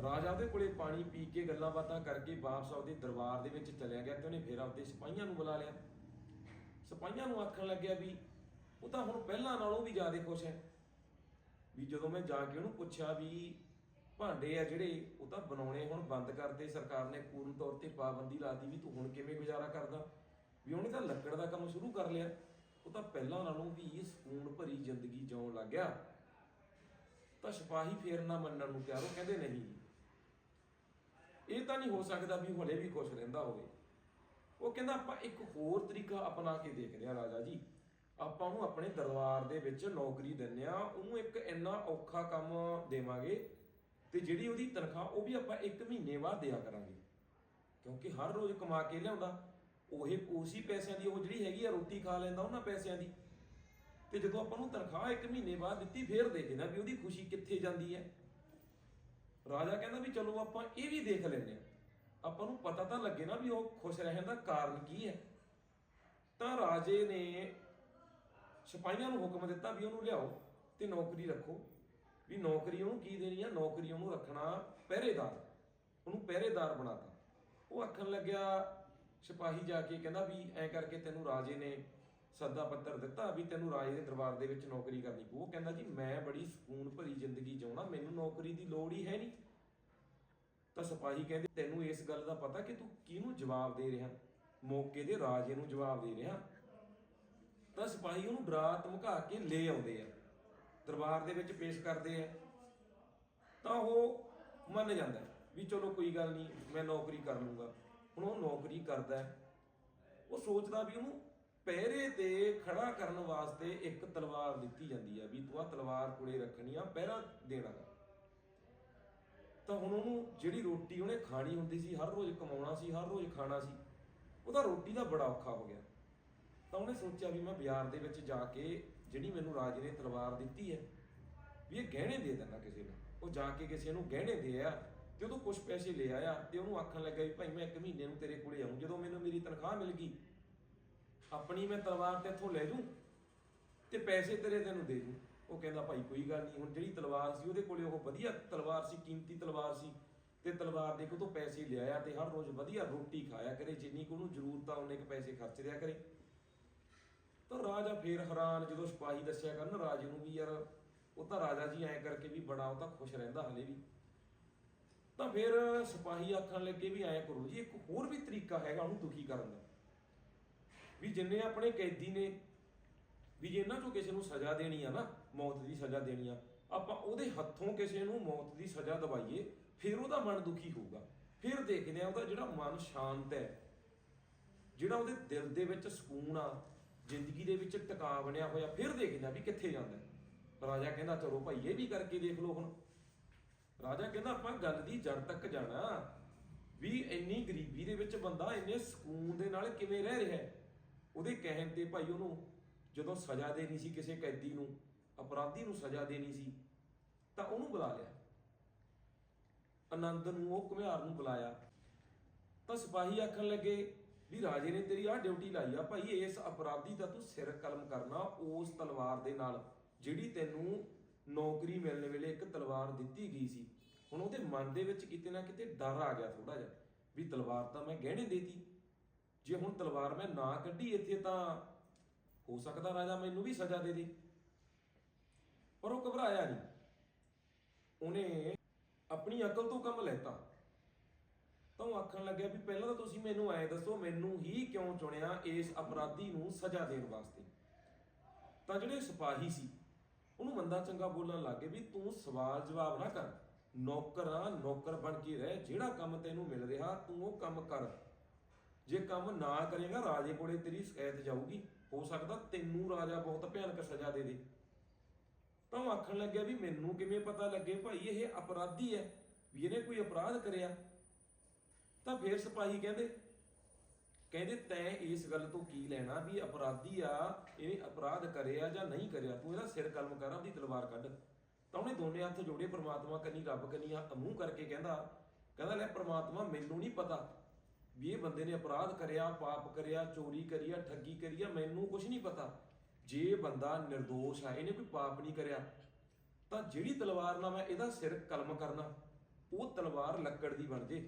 [SPEAKER 1] ਰਾਜਾ ਉਹਦੇ ਕੋਲੇ ਪਾਣੀ ਪੀ ਕੇ ਗੱਲਾਂ ਬਾਤਾਂ ਕਰਕੇ ਵਾਪਸ ਆਪਦੇ ਦਰਬਾਰ ਦੇ ਵਿੱਚ ਚਲਿਆ ਗਿਆ ਤੇ ਉਹਨੇ ਫੇਰ ਆਪਦੇ ਸਿਪਾਹੀਆਂ ਨੂੰ ਬੁਲਾ ਲਿਆ। ਸਿਪਾਹੀਆਂ ਨੂੰ ਆਖਣ ਲੱਗਿਆ ਵੀ ਉਹ ਤਾਂ ਹੁਣ ਪਹਿਲਾਂ ਨਾਲੋਂ ਵੀ ਜ਼ਿਆਦਾ ਖੁਸ਼ ਹੈ। ਵੀ ਜਦੋਂ ਮੈਂ ਜਾ ਕੇ ਉਹਨੂੰ ਪੁੱਛਿਆ ਵੀ ਭਾਂਡੇ ਆ ਜਿਹੜੇ, ਉਹ ਤਾਂ ਬਣਾਉਣੇ ਹੁਣ ਬੰਦ ਕਰਤੇ ਸਰਕਾਰ ਨੇ ਪੂਰਨ ਤੌਰ ਤੇ ਪਾਬੰਦੀ ਲਾਤੀ ਵੀ ਤੂੰ ਹੁਣ ਕਿਵੇਂ ਗੁਜ਼ਾਰਾ ਕਰਦਾ? ਵੀ ਉਹਨੇ ਤਾਂ ਲੱਕੜ ਦਾ ਕੰਮ ਸ਼ੁਰੂ ਕਰ ਲਿਆ। ਉਹ ਤਾਂ ਪਹਿਲਾਂ ਨਾਲੋਂ ਵੀ ਸਕੂਨ ਭਰੀ ਜ਼ਿੰਦਗੀ ਜਿਉਣ ਲੱਗ ਗਿਆ। ਤਾਂ ਸਿਪਾਹੀ ਫੇਰ ਨਾ ਮੰਨਣ ਨੂੰ ਤਿਆਰ ਉਹ ਕਹਿੰਦੇ ਨਹੀਂ। ਇਹ ਤਾਂ ਨਹੀਂ ਹੋ ਸਕਦਾ ਵੀ ਹਲੇ ਵੀ ਖੁਸ਼ ਰਹਿੰਦਾ ਹੋਵੇ। ਉਹ ਕਹਿੰਦਾ ਆਪਾਂ ਇੱਕ ਹੋਰ ਤਰੀਕਾ ਅਪਣਾ ਕੇ ਦੇਖਦੇ ਹਾਂ ਰਾਜਾ ਜੀ। ਆਪਾਂ ਉਹਨੂੰ ਆਪਣੇ ਦਰਬਾਰ ਦੇ ਵਿੱਚ ਨੌਕਰੀ ਦਿੰਨੇ ਆ ਉਹਨੂੰ ਇੱਕ ਇੰਨਾ ਔਖਾ ਕੰਮ ਦੇਵਾਂਗੇ ਤੇ ਜਿਹੜੀ ਉਹਦੀ ਤਨਖਾਹ ਉਹ ਵੀ ਆਪਾਂ 1 ਮਹੀਨੇ ਬਾਅਦ ਦਿਆ ਕਰਾਂਗੇ। ਕਿਉਂਕਿ ਹਰ ਰੋਜ਼ ਕਮਾ ਕੇ ਲਿਆਉਂਦਾ। ਉਹੇ ਉਸੇ ਪੈਸਿਆਂ ਦੀ, ਉਹ ਜਿਹੜੀ ਹੈਗੀ ਆ, ਰੋਟੀ ਖਾ ਲੈਂਦਾ ਉਹਨਾਂ ਪੈਸਿਆਂ ਦੀ। ਤੇ ਜਦੋਂ ਆਪਾਂ ਨੂੰ ਤਨਖਾਹ 1 ਮਹੀਨੇ ਬਾਅਦ ਦਿੱਤੀ, ਫੇਰ ਦੇਖਦੇ ਨਾ ਵੀ ਉਹਦੀ ਖੁਸ਼ੀ ਕਿੱਥੇ ਜਾਂਦੀ ਹੈ। ਰਾਜਾ ਕਹਿੰਦਾ ਵੀ ਚਲੋ ਆਪਾਂ ਇਹ ਵੀ ਦੇਖ ਲੈਂਦੇ ਆ ਆਪਾਂ ਨੂੰ ਪਤਾ ਤਾਂ ਲੱਗੇ ਨਾ ਵੀ ਉਹ ਖੁਸ਼ ਰਹਿਣ ਦਾ ਕਾਰਨ ਕੀ ਹੈ। ਤਾਂ ਰਾਜੇ ਨੇ ਸਿਪਾਹੀਆਂ ਨੂੰ ਹੁਕਮ ਦਿੱਤਾ ਵੀ ਉਹਨੂੰ ਲਿਆਓ ਤੇ ਨੌਕਰੀ ਰੱਖੋ। ਵੀ ਨੌਕਰੀ ਉਹਨੂੰ ਕੀ ਦੇਣੀ ਆ ਨੌਕਰੀ ਉਹਨੂੰ ਰੱਖਣਾ ਪਹਿਰੇਦਾਰ। ਉਹਨੂੰ ਪਹਿਰੇਦਾਰ ਬਣਾਤਾ। ਉਹ ਆਖਣ ਲੱਗਿਆ ਸਿਪਾਹੀ ਜਾ ਕੇ ਕਹਿੰਦਾ ਵੀ ਐ ਕਰਕੇ ਤੈਨੂੰ ਰਾਜੇ ਨੇ ਸੱਦਾ ਪੱਤਰ ਦਿੱਤਾ ਵੀ ਤੈਨੂੰ ਰਾਜੇ ਦੇ ਦਰਬਾਰ ਦੇ ਵਿੱਚ ਨੌਕਰੀ ਕਰਨੀ ਪਊ। ਉਹ ਕਹਿੰਦਾ ਜੀ, ਮੈਂ ਬੜੀ ਸਕੂਨ ਭਰੀ ਜ਼ਿੰਦਗੀ ਜਿਉਣਾ, ਮੈਨੂੰ ਨੌਕਰੀ ਦੀ ਲੋੜ ਹੀ ਹੈ ਨਹੀਂ। ਤਾਂ ਸਿਪਾਹੀ ਕਹਿੰਦੇ, ਤੈਨੂੰ ਇਸ ਗੱਲ ਦਾ ਪਤਾ ਕਿ ਤੂੰ ਕਿਹਨੂੰ ਜਵਾਬ ਦੇ ਰਿਹਾ? ਮੌਕੇ ਦੇ ਰਾਜੇ ਨੂੰ ਜਵਾਬ ਦੇ ਰਿਹਾ। ਤਾਂ ਸਿਪਾਹੀ ਉਹਨੂੰ ਡਰਾ ਧਮਕਾ ਕੇ ਲੈ ਆਉਂਦੇ ਆ। ਦਰਬਾਰ ਦੇ ਵਿੱਚ ਪੇਸ਼ ਕਰਦੇ ਆ। ਤਾਂ ਉਹ ਮੰਨ ਜਾਂਦਾ ਵੀ ਚਲੋ ਕੋਈ ਗੱਲ ਨਹੀਂ, ਮੈਂ ਨੌਕਰੀ ਕਰ ਲੂੰਗਾ। ਹੁਣ ਉਹ ਨੌਕਰੀ ਕਰਦਾ ਉਹ ਸੋਚਦਾ ਵੀ ਉਹਨੂੰ ਪਹਿਰੇ ਤੇ ਖੜਾ ਕਰਨ ਵਾਸਤੇ ਇੱਕ ਤਲਵਾਰ ਦਿੱਤੀ ਜਾਂਦੀ ਹੈ ਵੀ ਤੂੰ ਆ ਤਲਵਾਰ ਕੋਲੇ ਰੱਖਣੀ ਆ, ਪਹਿਰਾ ਦੇਣਾ ਤਾਂ ਹੁਣ ਉਹਨੂੰ ਜਿਹੜੀ ਰੋਟੀ ਉਹਨੇ ਖਾਣੀ ਹੁੰਦੀ ਸੀ, ਹਰ ਰੋਜ਼ ਕਮਾਉਣਾ ਸੀ, ਹਰ ਰੋਜ਼ ਖਾਣਾ ਸੀ, ਉਹਦਾ ਰੋਟੀ ਦਾ ਬੜਾ ਔਖਾ ਹੋ ਗਿਆ। ਤਾਂ ਉਹਨੇ ਸੋਚਿਆ ਵੀ ਮੈਂ ਬਾਜ਼ਾਰ ਦੇ ਵਿੱਚ ਜਾ ਕੇ ਜਿਹੜੀ ਮੈਨੂੰ ਰਾਜੇ ਨੇ ਤਲਵਾਰ ਦਿੱਤੀ ਹੈ, ਵੀ ਇਹ ਗਹਿਣੇ ਦੇ ਦੇਣਾ ਕਿਸੇ ਨੂੰ। ਉਹ ਜਾ ਕੇ ਕਿਸੇ ਨੂੰ ਗਹਿਣੇ ਦੇ ਆ ਤੇ ਉਦੋਂ ਕੁਝ ਪੈਸੇ ਲੈ ਆਇਆ ਤੇ ਉਹਨੂੰ ਆਖਣ ਲੱਗਾ ਵੀ ਭਾਈ ਮੈਂ ਇੱਕ ਮਹੀਨੇ ਨੂੰ ਤੇਰੇ ਕੋਲੇ ਆਉਂ ਜਦੋਂ ਮੈਨੂੰ ਮੇਰੀ ਤਨਖਾਹ ਮਿਲ ਗਈ ਆਪਣੀ ਮੈਂ ਤਲਵਾਰ ਤੇ ਲੈ ਜੂ ਤੇ ਪੈਸੇ ਤੇਰੇ ਤੈਨੂੰ ਦੇ ਦੂੰ ਉਹ ਕਹਿੰਦਾ, ਭਾਈ, ਕੋਈ ਗੱਲ ਨਹੀਂ। ਹੁਣ ਜਿਹੜੀ ਤਲਵਾਰ ਸੀ, ਉਹਦੇ ਕੋਲੇ ਉਹ ਵਧੀਆ ਤਲਵਾਰ ਸੀ, ਕੀਮਤੀ ਤਲਵਾਰ ਸੀ ਤੇ ਤਲਵਾਰ ਦੇ ਕੋਲ ਤੋਂ ਪੈਸੇ ਲਿਆਇਆ ਤੇ ਹਰ ਰੋਜ਼ ਵਧੀਆ ਰੋਟੀ ਖਾਇਆ ਕਰੇ। ਜਿੰਨੀ ਕੁ ਉਹਨੂੰ ਜ਼ਰੂਰਤ ਆ ਉਹਨੇ ਕੁ ਪੈਸੇ ਖਰਚ ਦਿਆ ਕਰੇ। ਤਾਂ ਰਾਜਾ ਫੇਰ ਹੈਰਾਨ, ਜਦੋਂ ਸਿਪਾਹੀ ਦੱਸਿਆ ਕਰਨ, ਰਾਜੇ ਨੂੰ ਵੀ ਯਾਰ ਉਹ ਤਾਂ ਰਾਜਾ ਜੀ ਐਂ ਕਰਕੇ ਵੀ ਬੜਾ, ਉਹ ਤਾਂ ਖੁਸ਼ ਰਹਿੰਦਾ ਹਲੇ ਵੀ। ਤਾਂ ਫਿਰ ਸਿਪਾਹੀ ਆਖਣ ਲੱਗੇ ਵੀ, ਐਂ ਕਰੋ ਜੀ, ਇੱਕ ਹੋਰ ਵੀ ਤਰੀਕਾ ਹੈਗਾ ਉਹਨੂੰ ਦੁਖੀ ਕਰਨ ਦਾ। ਵੀ ਜਿੰਨੇ ਆਪਣੇ ਕੈਦੀ ਨੇ, ਵੀ ਜੇ ਇਹਨਾਂ ਚੋਂ ਕਿਸੇ ਨੂੰ ਸਜ਼ਾ ਦੇਣੀ ਆ ਨਾ, ਮੌਤ ਦੀ ਸਜ਼ਾ ਦੇਣੀ ਆ, ਆਪਾਂ ਉਹਦੇ ਹੱਥੋਂ ਕਿਸੇ ਨੂੰ ਮੌਤ ਦੀ ਸਜ਼ਾ ਦਵਾਈਏ, ਫਿਰ ਉਹਦਾ ਮਨ ਦੁਖੀ ਹੋਊਗਾ। ਫਿਰ ਦੇਖਦੇ ਆ ਉਹਦਾ ਜਿਹੜਾ ਮਨ ਸ਼ਾਂਤ ਹੈ, ਜਿਹੜਾ ਉਹਦੇ ਦਿਲ ਦੇ ਵਿੱਚ ਸਕੂਨ ਆ, ਜ਼ਿੰਦਗੀ ਦੇ ਵਿੱਚ ਟਿਕਾ ਬਣਿਆ ਹੋਇਆ, ਫਿਰ ਦੇਖਦੇ ਆ ਵੀ ਕਿੱਥੇ ਜਾਂਦਾ ਰਾਜਾ ਕਹਿੰਦਾ, ਚਲੋ ਭਾਈ, ਇਹ ਵੀ ਕਰਕੇ ਦੇਖ ਲਓ ਹੁਣ। ਰਾਜਾ ਕਹਿੰਦਾ, ਆਪਾਂ ਗੱਲ ਦੀ ਜੜ ਤੱਕ ਜਾਣਾ। ਵੀ ਇੰਨੀ ਗਰੀਬੀ ਦੇ ਵਿੱਚ ਬੰਦਾ ਇੰਨੇ ਸਕੂਨ ਦੇ ਨਾਲ ਕਿਵੇਂ ਰਹਿ ਰਿਹਾ ਹੈ? ਉਹਦੇ ਕਹਿਣ ਤੇ ਭਾਈ ਉਹਨੂੰ ਜਦੋਂ ਸਜ਼ਾ ਦੇਣੀ ਸੀ ਕਿਸੇ ਕੈਦੀ ਨੂੰ, ਅਪਰਾਧੀ ਨੂੰ ਸਜ਼ਾ ਦੇਣੀ ਸੀ, ਤਾਂ ਉਹਨੂੰ ਬੁਲਾ ਲਿਆ। ਆਨੰਦ ਨੂੰ ਉਹ ਘੁਮਿਆਰ ਨੂੰ ਬੁਲਾਇਆ। ਤਾਂ ਸਿਪਾਹੀ ਆਖਣ ਲੱਗੇ ਵੀ ਰਾਜੇ ਨੇ ਤੇਰੀ ਆਹ ਡਿਊਟੀ ਲਾਈ ਆ ਭਾਈ, ਇਸ ਅਪਰਾਧੀ ਦਾ ਤੂੰ ਸਿਰ ਕਲਮ ਕਰਨਾ ਉਸ ਤਲਵਾਰ ਦੇ ਨਾਲ, ਜਿਹੜੀ ਤੈਨੂੰ ਨੌਕਰੀ ਮਿਲਣ ਵੇਲੇ ਇੱਕ ਤਲਵਾਰ ਦਿੱਤੀ ਗਈ ਸੀ। ਹੁਣ ਉਹਦੇ ਮਨ ਦੇ ਵਿੱਚ ਕਿਤੇ ਨਾ ਕਿਤੇ ਡਰ ਆ ਗਿਆ ਥੋੜਾ ਜਿਹਾ ਵੀ ਤਲਵਾਰ ਤਾਂ ਮੈਂ ਗਹਿਣੇ ਦੇਤੀ। ਜੇ ਹੁਣ ਤਲਵਾਰ ਮੈਂ ਨਾ ਕੱਢੀ ਇੱਥੇ ਤਾਂ ਹੋ ਸਕਦਾ ਰਾਜਾ ਮੈਨੂੰ ਵੀ ਸਜ਼ਾ ਦੇ ਦੇ। ਪਰ ਉਹ ਘਬਰਾਇਆ ਨਹੀਂ। ਉਹਨੇ ਆਪਣੀ ਅਕਲ ਤੋਂ ਕੰਮ ਲੈਤਾ। ਤਾਂ ਉਹ ਆਖਣ ਲੱਗਿਆ ਵੀ ਪਹਿਲਾਂ ਤਾਂ ਤੁਸੀਂ ਮੈਨੂੰ ਐ ਦੱਸੋ, ਮੈਨੂੰ ਹੀ ਕਿਉਂ ਚੁਣਿਆ ਇਸ ਅਪਰਾਧੀ ਨੂੰ ਸਜ਼ਾ ਦੇਣ ਵਾਸਤੇ? ਤਾਂ ਜਿਹੜੇ ਸਿਪਾਹੀ ਸੀ, ਉਹਨੂੰ ਮੰਦਾ ਚੰਗਾ ਬੋਲਣ ਲੱਗੇ ਵੀ ਤੂੰ ਸਵਾਲ ਜਵਾਬ ਨਾ ਕਰ। ਨੌਕਰ ਆ ਨੌਕਰ ਬਣ ਕੇ ਰਹਿ, ਜਿਹੜਾ ਕੰਮ ਤੈਨੂੰ ਮਿਲ ਰਿਹਾ ਤੂੰ ਉਹ ਕੰਮ ਕਰ। ਜੇ ਕੰਮ ਨਾ ਕਰੇਗਾ, ਰਾਜੇ ਕੋਲੇ ਤੇਰੀ ਸ਼ਿਕਾਇਤ ਜਾਊਗੀ। ਹੋ ਸਕਦਾ ਤੈਨੂੰ ਰਾਜਾ ਬਹੁਤ ਭਿਆਨਕ ਸਜ਼ਾ ਦੇ ਦੇ। ਤਾਂ ਉਹ ਆਖਣ ਲੱਗਿਆ ਵੀ ਮੈਨੂੰ ਕਿਵੇਂ ਪਤਾ ਲੱਗੇ ਭਾਈ, ਇਹ ਅਪਰਾਧੀ ਹੈ, ਵੀ ਇਹਨੇ ਕੋਈ ਅਪਰਾਧ ਕਰਿਆ। ਤਾਂ ਫੇਰ ਸਿਪਾਹੀ ਕਹਿੰਦੇ ਕਹਿੰਦੇ, ਤੈਂ ਇਸ ਗੱਲ ਤੋਂ ਕੀ ਲੈਣਾ ਵੀ ਅਪਰਾਧੀ ਆ, ਇਹਨੇ ਅਪਰਾਧ ਕਰਿਆ ਜਾਂ ਨਹੀਂ ਕਰਿਆ? ਤੂੰ ਇਹਦਾ ਸਿਰ ਕਲਮ ਕਰ ਆਪਦੀ ਤਲਵਾਰ ਕੱਢ। ਤਾਂ ਉਹਨੇ ਦੋਨੇ ਹੱਥ ਜੋੜੇ, ਪ੍ਰਮਾਤਮਾ ਕੰਨੀ, ਰੱਬ ਕੰਨੀ ਹੱਥ ਮੂੰਹ ਕਰਕੇ ਕਹਿੰਦਾ ਕਹਿੰਦਾ, ਲੈ, ਪ੍ਰਮਾਤਮਾ, ਮੈਨੂੰ ਨਹੀਂ ਪਤਾ। ਵੀ ਇਹ ਬੰਦੇ ਨੇ ਅਪਰਾਧ ਕਰਿਆ, ਪਾਪ ਕਰਿਆ, ਚੋਰੀ ਕਰੀਆ ਠੱਗੀ ਕਰੀ ਆ, ਮੈਨੂੰ ਕੁਝ ਨਹੀਂ ਪਤਾ। ਜੇ ਬੰਦਾ નિર્ਦੋਸ਼ ਆ, ਇਹਨੇ ਕੋਈ ਪਾਪ ਨਹੀਂ ਕਰਿਆ, ਤਾਂ ਜਿਹੜੀ ਤਲਵਾਰ ਨਾਲ ਮੈਂ ਇਹਦਾ ਸਿਰ ਕਲਮ ਕਰਨਾ, ਉਹ ਤਲਵਾਰ ਲੱਕੜ ਦੀ ਬਣ ਜੇ।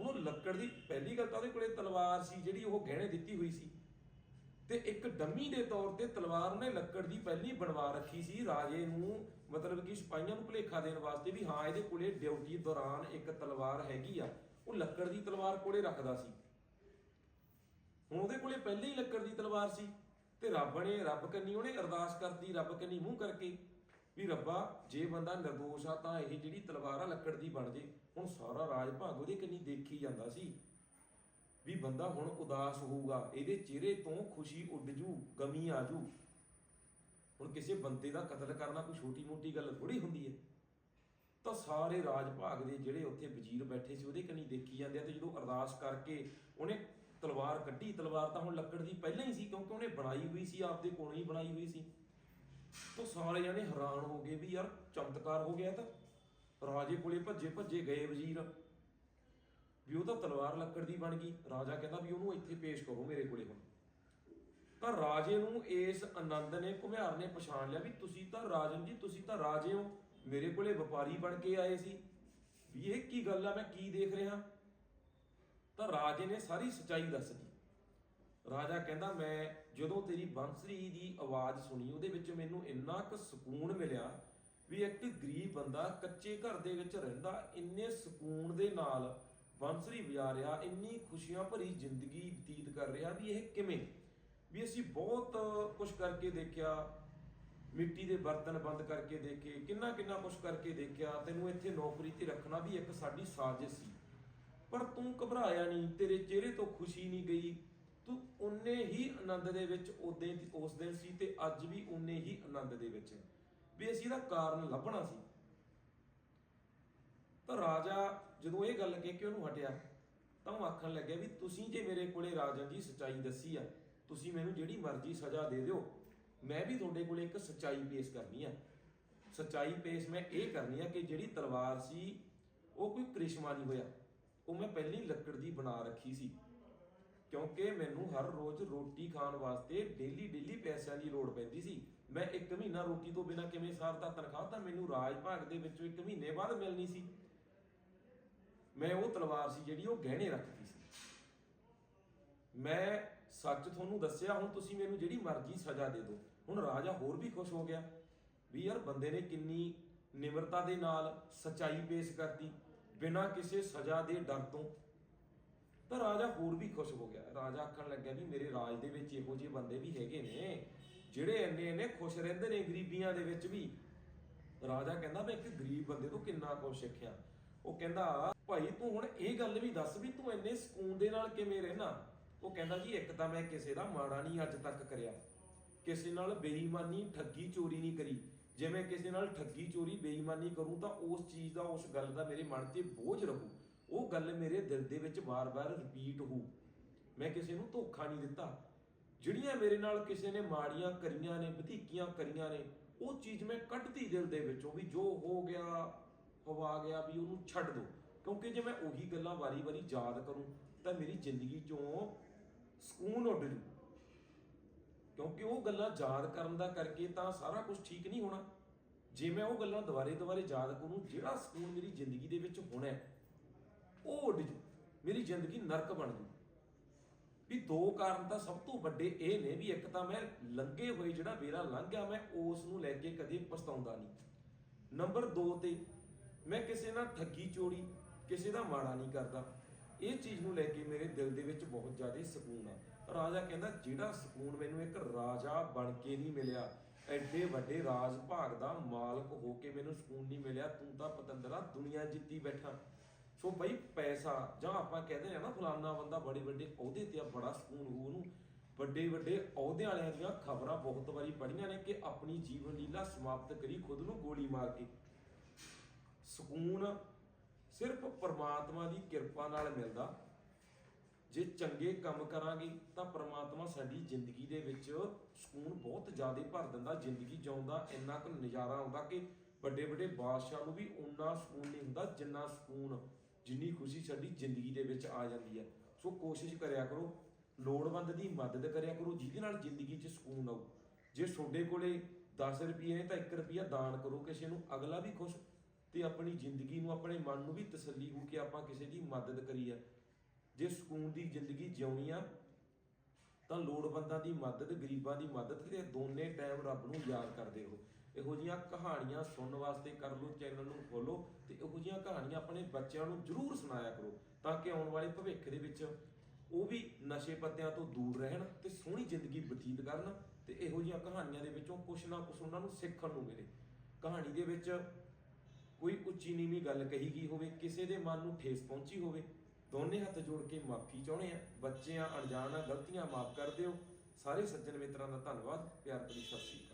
[SPEAKER 1] ਹੁਣ ਉਹ ਲੱਕੜ ਦੀ ਪਹਿਲੀ ਗੱਲ ਤਾਂ ਉਹਦੇ ਕੋਲੇ ਤਲਵਾਰ ਸੀ, ਜਿਹੜੀ ਉਹ ਗਹਿਣੇ ਦਿੱਤੀ ਹੋਈ ਸੀ। ਤੇ ਇੱਕ ਡੰਮੀ ਦੇ ਤੌਰ ਤੇ ਤਲਵਾਰ ਉਹਨੇ ਲੱਕੜ ਦੀ ਪਹਿਲੀ ਬਣਵਾ ਰੱਖੀ ਸੀ, ਰਾਜੇ ਨੂੰ ਮਤਲਬ ਕਿ ਸਿਪਾਹੀਆਂ ਨੂੰ ਭੁਲੇਖਾ ਦੇਣ ਵਾਸਤੇ ਵੀ ਹਾਂ, ਇਹਦੇ ਕੋਲੇ ਡਿਊਟੀ ਦੌਰਾਨ ਇੱਕ ਤਲਵਾਰ ਹੈਗੀ ਆ। ਉਹ ਲੱਕੜ ਦੀ ਤਲਵਾਰ ਕੋਲੇ ਰੱਖਦਾ ਸੀ। ਹੁਣ ਉਹਦੇ ਕੋਲੇ ਪਹਿਲੇ ਹੀ ਲੱਕੜ ਦੀ ਤਲਵਾਰ ਸੀ ਤੇ ਰੱਬ ਨੇ, ਰੱਬ ਕੰਨੀ ਉਹਨੇ ਅਰਦਾਸ ਕਰਤੀ, ਰੱਬ ਕੰਨੀ ਮੂੰਹ ਕਰਕੇ ਵੀ ਰੱਬਾ, ਜੇ ਬੰਦਾ ਨਿਰਦੋਸ਼ ਆ ਤਾਂ ਇਹ ਜਿਹੜੀ ਤਲਵਾਰ ਆ ਲੱਕੜ ਦੀ ਬਣ ਜੇ। ਹੁਣ ਸਾਰਾ ਰਾਜ ਭਾਗ ਉਹਦੇ ਕੰਨੀ ਦੇਖੀ ਜਾਂਦਾ ਸੀ ਵੀ ਬੰਦਾ ਹੁਣ ਉਦਾਸ ਹੋਊਗਾ, ਇਹਦੇ ਚਿਹਰੇ ਤੋਂ ਖੁਸ਼ੀ ਉੱਡ ਜੂ, ਗਮੀ ਆ ਜੂ। ਹੁਣ ਕਿਸੇ ਬੰਦੇ ਦਾ ਕਤਲ ਕਰਨਾ ਕੋਈ ਛੋਟੀ ਮੋਟੀ ਗੱਲ ਥੋੜੀ ਹੁੰਦੀ ਹੈ। ਤਾਂ ਸਾਰੇ ਰਾਜ ਭਾਗ ਦੇ ਜਿਹੜੇ ਉੱਥੇ ਵਜ਼ੀਰ ਬੈਠੇ ਸੀ, ਉਹਦੇ ਕੰਨੀ ਦੇਖੀ ਜਾਂਦੇ ਆ ਤੇ ਜਦੋਂ ਅਰਦਾਸ ਕਰਕੇ ਉਹਨੇ ਤਲਵਾਰ ਕੱਢੀ, ਤਲਵਾਰ ਤਾਂ ਹੁਣ ਲੱਕੜ ਦੀ ਪਹਿਲਾਂ ਹੀ ਸੀ ਕਿਉਂਕਿ ਉਹਨੇ ਬਣਾਈ ਹੋਈ ਸੀ, ਆਪਦੇ ਕੋਲੋਂ ਹੀ ਬਣਾਈ ਹੋਈ ਸੀ। ਤਾਂ ਸਾਰੇ ਜਣੇ ਹੈਰਾਨ ਹੋ ਗਏ ਵੀ ਯਾਰ ਚਮਤਕਾਰ ਹੋ ਗਿਆ ਤਾਂ। ਰਾਜੇ ਕੋਲੇ ਭੱਜੇ ਭੱਜੇ ਗਏ ਵਜ਼ੀਰ। ਵੀ ਉਹ ਤਾਂ ਤਲਵਾਰ ਲੱਕੜ ਦੀ ਬਣ ਗਈ। ਰਾਜਾ ਕਹਿੰਦਾ ਵੀ ਉਹਨੂੰ ਇੱਥੇ ਪੇਸ਼ ਕਰੋ ਮੇਰੇ ਕੋਲੇ ਹੁਣ। ਤਾਂ ਰਾਜੇ ਨੂੰ ਇਸ ਆਨੰਦ ਨੇ, ਘੁਮਿਆਰ ਨੇ ਪਛਾਣ ਲਿਆ ਵੀ ਤੁਸੀਂ ਤਾਂ ਰਾਜਨ ਜੀ, ਤੁਸੀਂ ਤਾਂ ਰਾਜੇ ਹੋ। ਮੇਰੇ ਕੋਲੇ ਵਪਾਰੀ ਬਣ ਕੇ ਆਏ ਸੀ। ਵੀ ਇਹ ਕੀ ਗੱਲ ਆ, ਮੈਂ ਕੀ ਦੇਖ ਰਿਹਾ? ਤਾਂ ਰਾਜੇ ਨੇ ਸਾਰੀ ਸਚਾਈ ਦੱਸ ਦਿੱਤੀ। ਰਾਜਾ ਕਹਿੰਦਾ, ਮੈਂ ਜਦੋਂ ਤੇਰੀ ਬੰਸਰੀ ਦੀ ਆਵਾਜ਼ ਸੁਣੀ, ਉਹਦੇ ਵਿੱਚ ਮੈਨੂੰ ਇੰਨਾ ਕੁ ਸਕੂਨ ਮਿਲਿਆ ਵੀ ਇੱਕ ਗਰੀਬ ਬੰਦਾ ਕੱਚੇ ਘਰ ਦੇ ਵਿੱਚ ਰਹਿੰਦਾ, ਇੰਨੇ ਸਕੂਨ ਦੇ ਨਾਲ ਬੰਸਰੀ ਵਜਾ ਰਿਹਾ, ਇੰਨੀ ਖੁਸ਼ੀਆਂ ਭਰੀ ਜ਼ਿੰਦਗੀ ਬਤੀਤ ਕਰ ਰਿਹਾ ਵੀ ਇਹ ਕਿਵੇਂ? ਵੀ ਅਸੀਂ ਬਹੁਤ ਕੁਝ ਕਰਕੇ ਦੇਖਿਆ ਮਿੱਟੀ ਦੇ ਬਰਤਨ ਬੰਦ ਕਰਕੇ ਦੇਖੇ ਕਿੰਨਾ ਕਿੰਨਾ ਕੁਝ ਕਰਕੇ ਦੇਖਿਆ, ਤੈਨੂੰ ਇੱਥੇ ਨੌਕਰੀ ਤੇ ਰੱਖਣਾ ਵੀ ਇੱਕ ਸਾਡੀ ਸਾਜ਼ਿਸ਼ ਸੀ। ਪਰ ਤੂੰ ਘਬਰਾਇਆ ਨਹੀਂ, ਤੇਰੇ ਚਿਹਰੇ ਤੋਂ ਖੁਸ਼ੀ ਨਹੀਂ ਗਈ। ਤੂੰ ਉਨੇ ਹੀ ਆਨੰਦ ਦੇ ਵਿੱਚ ਉਦੋਂ ਉਸ ਦਿਨ ਸੀ ਤੇ ਅੱਜ ਵੀ ਉਨੇ ਹੀ ਆਨੰਦ ਦੇ ਵਿੱਚ ਵੀ ਅਸੀਂ ਇਹਦਾ ਕਾਰਨ ਲੱਭਣਾ ਸੀ। ਤਾਂ ਰਾਜਾ ਜਦੋਂ ਇਹ ਗੱਲ ਕਹਿ ਕੇ ਉਹਨੂੰ ਹਟਿਆ, ਤਾਂ ਉਹ ਆਖਣ ਲੱਗਿਆ ਵੀ ਤੁਸੀਂ ਜੇ ਮੇਰੇ ਕੋਲੇ ਰਾਜਾ ਜੀ ਸਚਾਈ ਦੱਸੀ ਆ, ਤੁਸੀਂ ਮੈਨੂੰ ਜਿਹੜੀ ਮਰਜ਼ੀ ਸਜ਼ਾ ਦੇ ਦਿਓ ਮੈਂ ਵੀ ਤੁਹਾਡੇ ਕੋਲ ਇੱਕ ਸਚਾਈ ਪੇਸ਼ ਕਰਨੀ ਆ। ਸਚਾਈ ਪੇਸ਼ ਮੈਂ ਇਹ ਕਰਨੀ ਆ ਕਿ ਜਿਹੜੀ ਤਲਵਾਰ ਸੀ, ਉਹ ਕੋਈ ਕ੍ਰਿਸ਼ਮਾ ਨਹੀਂ ਹੋਇਆ। ਉਹ ਮੈਂ ਪਹਿਲੀ ਲੱਕੜ ਦੀ ਬਣਾ ਰੱਖੀ ਸੀ। ਕਿਉਂਕਿ ਮੈਨੂੰ ਹਰ ਰੋਜ਼ ਰੋਟੀ ਖਾਣ ਵਾਸਤੇ ਡੇਲੀ ਡੇਲੀ ਪੈਸਿਆਂ ਦੀ ਲੋੜ ਪੈਂਦੀ ਸੀ। ਮੈਂ ਇੱਕ ਮਹੀਨਾ ਰੋਟੀ ਤੋਂ ਬਿਨਾ ਕਿਵੇਂ ਸਾਰਦਾ ਤਨਖਾਹ ਤਾਂ ਮੈਨੂੰ ਰਾਜ ਭਾਗ ਦੇ ਵਿੱਚੋਂ ਇੱਕ ਮਹੀਨੇ ਬਾਅਦ ਮਿਲਣੀ ਸੀ। ਮੈਂ ਉਹ ਤਲਵਾਰ ਸੀ ਜਿਹੜੀ ਉਹ ਗਹਿਣੇ ਰੱਖਦੀ ਸੀ। ਮੈਂ ਸੱਚ ਤੁਹਾਨੂੰ ਦੱਸਿਆ, ਹੁਣ ਤੁਸੀਂ ਮੈਨੂੰ ਜਿਹੜੀ ਮਰਜ਼ੀ ਸਜ਼ਾ ਦੇ ਦਿਓ। ਹੁਣ ਰਾਜਾ ਹੋਰ ਵੀ ਖੁਸ਼ ਹੋ ਗਿਆ ਵੀ ਯਾਰ ਬੰਦੇ ਨੇ ਕਿੰਨੀ ਨਿਮਰਤਾ ਦੇ ਨਾਲ ਸਚਾਈ ਪੇਸ਼ ਕਰਤੀ, ਬਿਨਾਂ ਕਿਸੇ ਸਜ਼ਾ ਦੇ ਡਰ ਤੋਂ। ਤਾਂ ਰਾਜਾ ਹੋਰ ਵੀ ਖੁਸ਼ ਹੋ ਗਿਆ। ਰਾਜਾ ਆਖਣ ਲੱਗਿਆ ਵੀ ਮੇਰੇ ਰਾਜ ਦੇ ਵਿੱਚ ਇਹੋ ਜਿਹੇ ਬੰਦੇ ਵੀ ਹੈਗੇ ਨੇ, ਜਿਹੜੇ ਇੰਨੇ ਇੰਨੇ ਖੁਸ਼ ਰਹਿੰਦੇ ਨੇ ਗਰੀਬੀਆਂ ਦੇ ਵਿੱਚ ਵੀ। ਰਾਜਾ ਕਹਿੰਦਾ, ਮੈਂ ਇੱਕ ਗਰੀਬ ਬੰਦੇ ਤੋਂ ਕਿੰਨਾ ਕੁਝ ਸਿੱਖਿਆ? ਉਹ ਕਹਿੰਦਾ, ਭਾਈ ਤੂੰ ਹੁਣ ਇਹ ਗੱਲ ਵੀ ਦੱਸ ਵੀ ਤੂੰ ਇੰਨੇ ਸਕੂਨ ਦੇ ਨਾਲ ਕਿਵੇਂ ਰਹਿਣਾ? ਉਹ ਕਹਿੰਦਾ ਜੀ, ਇੱਕ ਤਾਂ ਮੈਂ ਕਿਸੇ ਦਾ ਮਾੜਾ ਨਹੀਂ ਅੱਜ ਤੱਕ ਕਰਿਆ। ਕਿਸੇ ਨਾਲ ਬੇਈਮਾਨੀ, ਠੱਗੀ ਚੋਰੀ ਨਹੀਂ ਕਰੀ। ਜੇ ਮੈਂ ਕਿਸੇ ਨਾਲ ਠੱਗੀ ਚੋਰੀ, ਬੇਈਮਾਨੀ ਕਰੂੰ ਤਾਂ ਉਸ ਚੀਜ਼ ਦਾ, ਉਸ ਗੱਲ ਦਾ ਮੇਰੇ ਮਨ ਤੇ ਬੋਝ ਰਹੂ। ਉਹ ਗੱਲ ਮੇਰੇ ਦਿਲ ਦੇ ਵਿੱਚ ਵਾਰ-ਵਾਰ ਰਿਪੀਟ ਹੋਊ। ਮੈਂ ਕਿਸੇ ਨੂੰ ਧੋਖਾ ਨਹੀਂ ਦਿੱਤਾ। ਜਿਹੜੀਆਂ ਮੇਰੇ ਨਾਲ ਕਿਸੇ ਨੇ ਮਾੜੀਆਂ ਕਰੀਆਂ ਨੇ, ਵਧੀਕੀਆਂ ਕਰੀਆਂ ਨੇ, ਉਹ ਚੀਜ਼ ਮੈਂ ਕੱਢਤੀ ਦਿਲ ਦੇ ਵਿੱਚੋਂ ਵੀ ਜੋ ਹੋ ਗਿਆ, ਹਵਾ ਗਿਆ ਵੀ ਉਹਨੂੰ ਛੱਡ ਦੋ। ਕਿਉਂਕਿ ਜੇ ਮੈਂ ਉਹੀ ਗੱਲਾਂ ਵਾਰੀ-ਵਾਰੀ ਯਾਦ ਕਰੂੰ ਤਾਂ ਮੇਰੀ ਜ਼ਿੰਦਗੀ ਚੋਂ ਸਕੂਨ ਉੱਡ ਜੂ। ਕਿਉਂਕਿ ਉਹ ਗੱਲਾਂ ਯਾਦ ਕਰਨ ਦਾ ਕਰਕੇ ਤਾਂ ਸਾਰਾ ਕੁਝ ਠੀਕ ਨਹੀਂ ਹੋਣਾ। ਜੇ ਮੈਂ ਉਹ ਗੱਲਾਂ ਦੁਬਾਰੇ ਦੁਬਾਰੇ ਯਾਦ ਕਰੂੰ, ਜਿਹੜਾ ਸਕੂਨ ਮੇਰੀ ਜ਼ਿੰਦਗੀ ਦੇ ਵਿੱਚ ਹੋਣਾ ਉਹ ਉੱਡ ਜੂ। ਮੇਰੀ ਜ਼ਿੰਦਗੀ ਨਰਕ ਬਣ ਜੂ। ਵੀ ਦੋ ਕਾਰਨ ਤਾਂ ਸਭ ਤੋਂ ਵੱਡੇ ਇਹ ਨੇ ਵੀ ਇੱਕ ਤਾਂ ਮੈਂ ਲੰਘੇ ਹੋਏ ਜਿਹੜਾ ਵੇਰਾ ਲੰਘ ਗਿਆ ਮੈਂ ਉਸ ਨੂੰ ਲੈ ਕੇ ਕਦੇ ਪਛਤਾਉਂਦਾ ਨਹੀਂ। ਨੰਬਰ 2 ਤੇ ਮੈਂ ਕਿਸੇ ਨਾਲ ਠੱਗੀ ਚੋਰੀ, ਕਿਸੇ ਦਾ ਮਾੜਾ ਨਹੀਂ ਕਰਦਾ। ਇਹ ਚੀਜ਼ ਨੂੰ ਲੈ ਕੇ ਮੇਰੇ ਦਿਲ ਦੇ ਵਿੱਚ ਬਹੁਤ ਜ਼ਿਆਦਾ ਸਕੂਨ ਆ। ਰਾਜਾ ਕਹਿੰਦਾ, ਜਿਹੜਾ ਸਕੂਨ ਮੈਨੂੰ ਇੱਕ ਰਾਜਾ ਬਣ ਕੇ ਨਹੀਂ ਮਿਲਿਆ, ਐਡੇ ਵੱਡੇ ਰਾਜ ਭਾਗ ਦਾ ਮਾਲਕ ਹੋ ਕੇ ਮੈਨੂੰ ਸਕੂਨ ਨਹੀਂ ਮਿਲਿਆ, ਤੂੰ ਤਾਂ ਪਤੰਦਰਾ ਦੁਨੀਆ ਜਿੱਤੀ ਬੈਠਾ। ਸੋ ਬਈ ਪੈਸਾ, ਜਾਂ ਆਪਾਂ ਕਹਿੰਦੇ ਆ ਨਾ, ਫਲਾਨਾ ਬੰਦਾ ਬੜੇ ਵੱਡੇ ਅਹੁਦੇ ਤੇ ਆ, ਬੜਾ ਸਕੂਨ ਹੋ ਉਹਨੂੰ। ਵੱਡੇ ਵੱਡੇ ਅਹੁਦਿਆਂ ਵਾਲਿਆਂ ਦੀਆਂ ਖਬਰਾਂ ਬਹੁਤ ਵਾਰੀ ਪੜ੍ਹੀਆਂ ਨੇ ਕਿ ਆਪਣੀ ਜੀਵਨ ਲੀਲਾ ਸਮਾਪਤ ਕਰੀ, ਖੁਦ ਨੂੰ ਗੋਲੀ ਮਾਰ ਕੇ। ਸਕੂਨ ਸਿਰਫ ਪਰਮਾਤਮਾ ਦੀ ਕਿਰਪਾ ਨਾਲ ਮਿਲਦਾ। ਜੇ ਚੰਗੇ ਕੰਮ ਕਰਾਂਗੇ, ਤਾਂ ਪਰਮਾਤਮਾ ਸਾਡੀ ਜ਼ਿੰਦਗੀ ਦੇ ਵਿੱਚ ਸਕੂਨ ਬਹੁਤ ਜ਼ਿਆਦਾ ਭਰ ਦਿੰਦਾ, ਜ਼ਿੰਦਗੀ ਜਿਉਂਦਾ, ਇੰਨਾ ਕੁ ਨਜ਼ਾਰਾ ਆਉਂਦਾ ਕਿ ਵੱਡੇ ਵੱਡੇ ਬਾਦਸ਼ਾਹ ਨੂੰ ਵੀ ਉਨਾ ਸਕੂਨ ਨਹੀਂ ਹੁੰਦਾ ਜਿੰਨਾ ਸਕੂਨ, ਜਿੰਨੀ ਖੁਸ਼ੀ ਸਾਡੀ ਜ਼ਿੰਦਗੀ ਦੇ ਵਿੱਚ ਆ ਜਾਂਦੀ ਹੈ। ਸੋ ਕੋਸ਼ਿਸ਼ ਕਰਿਆ ਕਰੋ, ਲੋੜਵੰਦ ਦੀ ਮਦਦ ਕਰਿਆ ਕਰੋ, ਜਿਹਦੇ ਨਾਲ ਜ਼ਿੰਦਗੀ 'ਚ ਸਕੂਨ ਆਊ। ਜੇ ਤੁਹਾਡੇ ਕੋਲੇ 10 ਰੁਪਏ ਨੇ ਤਾਂ 1 ਰੁਪਿਆ ਦਾਨ ਕਰੋ, ਕਿਸੇ ਨੂੰ ਅਗਲਾ ਵੀ ਖੁਸ਼ ਤੇ ਆਪਣੀ ਜ਼ਿੰਦਗੀ ਨੂੰ ਆਪਣੇ ਮਨ ਨੂੰ ਵੀ ਤਸੱਲੀ ਹੋ ਕੇ ਆਪਾਂ ਕਿਸੇ ਦੀ ਮਦਦ ਕਰੀਏ। ਜੇ ਸਕੂਨ ਦੀ ਜ਼ਿੰਦਗੀ ਜਿਉਣੀ ਆ, ਤਾਂ ਲੋੜਵੰਦਾਂ ਦੀ ਮਦਦ, ਗਰੀਬਾਂ ਦੀ ਮਦਦ, ਤੇ ਦੋਨੇ ਟਾਈਮ ਰੱਬ ਨੂੰ ਯਾਦ ਕਰਦੇ ਹੋ ਇਹੋ ਜੀਆਂ ਕਹਾਣੀਆਂ ਸੁਣਨ ਵਾਸਤੇ ਕਰ ਲਓ, ਚੈਨਲ ਨੂੰ ਫੋਲੋ ਤੇ ਇਹੋ ਜੀਆਂ ਕਹਾਣੀਆਂ ਆਪਣੇ ਬੱਚਿਆਂ ਨੂੰ ਜ਼ਰੂਰ ਸੁਣਾਇਆ ਕਰੋ ਤਾਂ ਕਿ ਆਉਣ ਵਾਲੇ ਭਵਿੱਖ ਦੇ ਵਿੱਚ ਉਹ ਵੀ ਨਸ਼ੇ ਪੱਤਿਆਂ ਤੋਂ ਦੂਰ ਰਹਿਣ ਤੇ ਸੋਹਣੀ ਜ਼ਿੰਦਗੀ ਬਤੀਤ ਕਰਨ ਤੇ ਇਹੋ ਜੀਆਂ ਕਹਾਣੀਆਂ ਦੇ ਵਿੱਚੋਂ ਕੁਛ ਨਾ ਕੁਛ ਉਹਨਾਂ ਨੂੰ ਸਿੱਖਣ ਨੂੰ ਮਿਲੇ। ਕਹਾਣੀ ਦੇ ਵਿੱਚ ਕੋਈ ਉੱਚੀ ਨੀਵੀਂ ਗੱਲ ਕਹੀ ਗਈ ਹੋਵੇ, ਕਿਸੇ ਦੇ ਮਨ ਨੂੰ ਠੇਸ ਪਹੁੰਚੀ ਹੋਵੇ, ਦੋਨੇ ਹੱਥ ਜੋੜ ਕੇ ਮਾਫੀ ਚਾਹੁੰਦੇ ਆ ਬੱਚਿਆਂ ਆ ਅਣਜਾਣ ਆ ਗਲਤੀਆਂ ਮਾਫ ਕਰ ਦਿਓ। ਸਾਰੇ ਸੱਜਣ ਮਿੱਤਰਾਂ ਦਾ ਧੰਨਵਾਦ, ਪਿਆਰ ਭਰੀ ਸਤਿ ਸ਼੍ਰੀ ਅਕਾਲ।